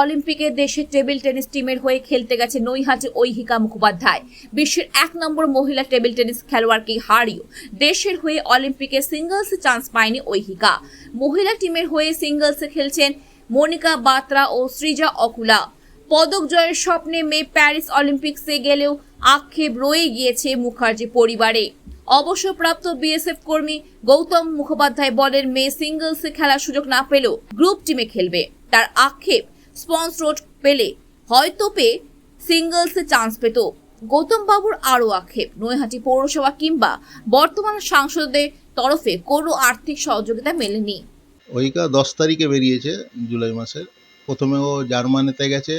অলিম্পিকে দেশের table tennis টিমের হয়ে খেলতে গেছে নৈহাটি ঐহিকা মুখোপাধ্যায়। বিশ্বের এক নম্বর মহিলা টেবিল টেনিস খেলোয়াড়কে হারিয়ে দেশের হয়ে অলিম্পিকে সিঙ্গলসে চান্স পায়নি ঐহিকা। মহিলা টিমের হয়ে সিঙ্গলসে খেলছেন মনিকা বাত্রা ও সৃজা অকুলা। পদক জয়ের স্বপ্নে মেয়ে প্যারিস অলিম্পিক্সে গেলেও আক্ষেপ রয়ে গিয়েছে মুখার্জি পরিবারে। অবসরপ্রাপ্ত বিএসএফ কর্মী গৌতম মুখোপাধ্যায় বলেন, মেয়ে সিঙ্গলসে খেলার সুযোগ না পেলেও গ্রুপ টিমে খেলবে। তার আক্ষেপ, স্পন্স রোড পেলে হয়তো পেয়ে সিঙ্গলসে চান্স পেত। গৌতম বাবুর আরও আক্ষেপ, নৈহাটি পৌরসভা কিংবা বর্তমান সাংসদদের তরফে কোনো আর্থিক সহযোগিতা মেলেনি। ওইকা দশ তারিখে বেরিয়েছে, জুলাই মাসের। প্রথমে ও জার্মানিতে গেছে,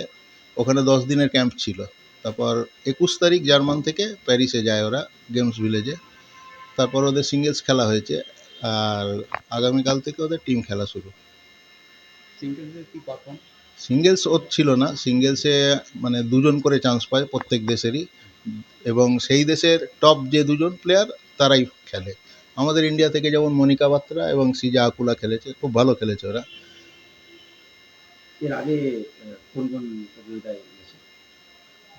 ওখানে দশ দিনের ক্যাম্প ছিল। তারপর একুশ তারিখ জার্মান থেকে প্যারিসে যায় ওরা, গেমস ভিলেজে। তারপর ওদের সিঙ্গেলস খেলা হয়েছে আর আগামীকাল থেকে ওদের টিম খেলা শুরু। সিঙ্গেলস ওর ছিল না সিঙ্গেলসে মানে দুজন করে চান্স পায় প্রত্যেক দেশেরই এবং সেই দেশের টপ যে দুজন প্লেয়ার তারাই খেলে। আমাদের ইন্ডিয়া থেকে যেমন মনিকা বাত্রা এবং সিজা আকুলা খেলেছে খুব ভালো খেলেছে ওরা। এর আগে কোন কোন প্রতিযোগিতায়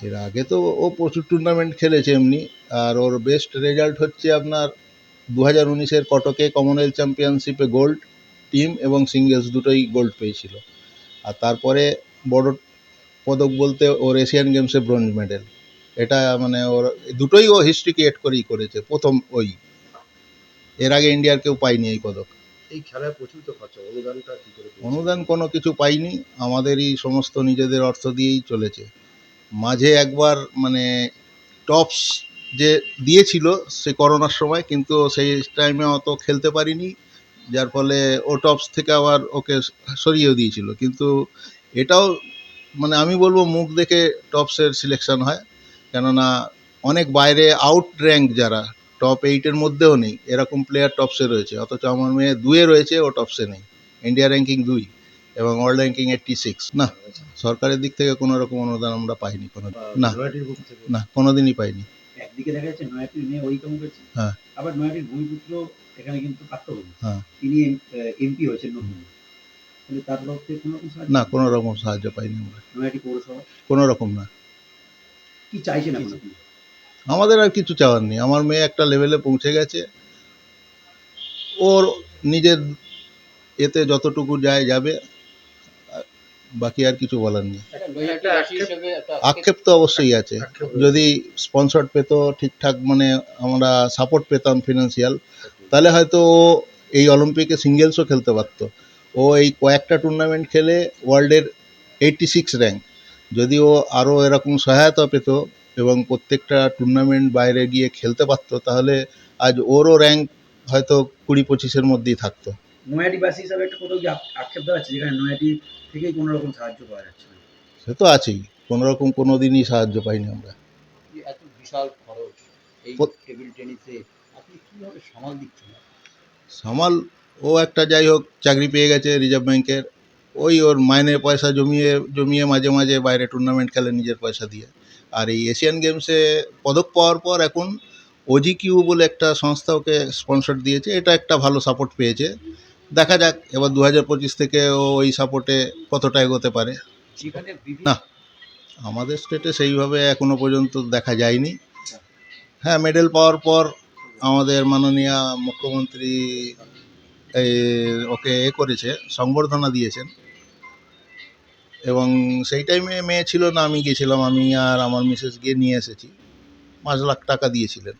এর আগে তো ও প্রচুর টুর্নামেন্ট খেলেছে এমনি আর ওর বেস্ট রেজাল্ট হচ্ছে আপনার দু হাজার উনিশের কটকে কমনওয়েলথ চ্যাম্পিয়নশিপে গোল্ড টিম এবং সিঙ্গেলস দুটোই গোল্ড পেয়েছিল। আর তারপরে বড় পদক বলতে ওর এশিয়ান গেমসে ব্রোঞ্জ মেডেল এটা মানে ওর দুটোই ও হিস্ট্রি ক্রিয়েট করেই করেছে প্রথম ওই। এর আগে ইন্ডিয়ার কেউ পায়নি এই পদক। এই খেলায় প্রচুর তো খরচা অনুদানটা কি করে অনুদান কোনো কিছু পাইনি আমাদেরই সমস্ত নিজেদের অর্থ দিয়েই চলেছে। মাঝে একবার মানে টপস যে দিয়েছিল সে করোনার সময়, কিন্তু সেই টাইমে অত খেলতে পারিনি। যার ফলে ও টপস থেকে আবার ওকে সরিয়েও দিয়েছিল। কিন্তু এটাও মানে আমি বলব মুখ দেখে টপসের সিলেকশন হয়। কেননা অনেক বাইরে আউট র্যাঙ্ক যারা টপ এইটের মধ্যেও নেই, এরকম প্লেয়ার টপসে রয়েছে। অথচ আমার মেয়ে দুয়ে রয়েছে, ও টপসে নেই। ইন্ডিয়া র্যাঙ্কিং দুই। এবং ওয়ার্ল্ড র্যাঙ্কিং এইট্টি সিক্স না সরকারের দিক থেকে কোনো রকম অনুদান আমরা পাইনি কোনো না না কোনো দিনই পাইনি। একদিকে দেখা যাচ্ছে নয়াটির মেয়ে ওই কাম করছে হ্যাঁ। আবার নয়াটির ভূমিপুত্র এখানে কিন্তু পাত্রভূমি হ্যাঁ। তিনি এমপি হয়েছেন নতুন। সাহায্য? না কোনো রকম সাহায্য পাইনি আমরা। কোনো রকম না। কি চাইছেন আমাদের আর কিছু চাওয়ার নেই। আমার মেয়ে একটা লেভেলে পৌঁছে গেছে। ওর নিজের এতে যতটুকু যায় যাবে বাকি আর কিছু বলার নেই। আক্ষেপ- তো অবশ্যই আছে। যদি স্পন্সর পেতো ঠিকঠাক মানে আমরা সাপোর্ট পেতাম ফিনান্সিয়াল তাহলে হয়তো ও এই অলিম্পিকে সিঙ্গেলসও খেলতে পারতো। ও এই কয়েকটা টুর্নামেন্ট খেলে ওয়ার্ল্ডের এইটটি সিক্স র্যাঙ্ক যদি ও আরও এরকম সহায়তা পেত এবং প্রত্যেকটা টুর্নামেন্ট বাইরে গিয়ে খেলতে পারতো তাহলে আজ ওরও র্যাঙ্ক হয়তো কুড়ি পঁচিশের মধ্যেই থাকতো। নয়াটিবাসী হিসাবে একটা কোথাও আক্ষেপ দেওয়া আছে যেখানে নয়াটি থেকেই কোনো রকম সাহায্য পাওয়া যাচ্ছে না। সে তো আছেই কোনো রকম কোনো দিনই সাহায্য পাইনি আমরা। এত বিশাল খরচ এই টেবিল টেনিসে আপনি কীভাবে সামাল দিচ্ছেন? সামাল ও একটা যাই হোক চাকরি পেয়ে গেছে রিজার্ভ ব্যাংকের ওই ওর মাইনের পয়সা জমিয়ে জমিয়ে মাঝে মাঝে বাইরে টুর্নামেন্ট খেলে নিজের পয়সা দিয়ে। আর এই এশিয়ান গেমসে পদক পাওয়ার পর এখন ওজি কিউ বলে একটা সংস্থা ওকে স্পন্সর দিয়েছে এটা একটা ভালো সাপোর্ট পেয়েছে। দেখা যাক এবার দু হাজার পঁচিশ থেকে ও ওই সাপোর্টে কতটা এগোতে পারে। না আমাদের স্টেটে সেইভাবে এখনও পর্যন্ত দেখা যায়নি। হ্যাঁ মেডেল পাওয়ার পর আমাদের মাননীয় মুখ্যমন্ত্রী এই ওকে এ করেছে সংবর্ধনা দিয়েছেন। এবং সেই টাইমে মেয়ে ছিল না আমি গিয়েছিলাম আমি আর আমার মিসেস গিয়ে নিয়ে এসেছি। পাঁচ লাখ টাকা দিয়েছিলেন।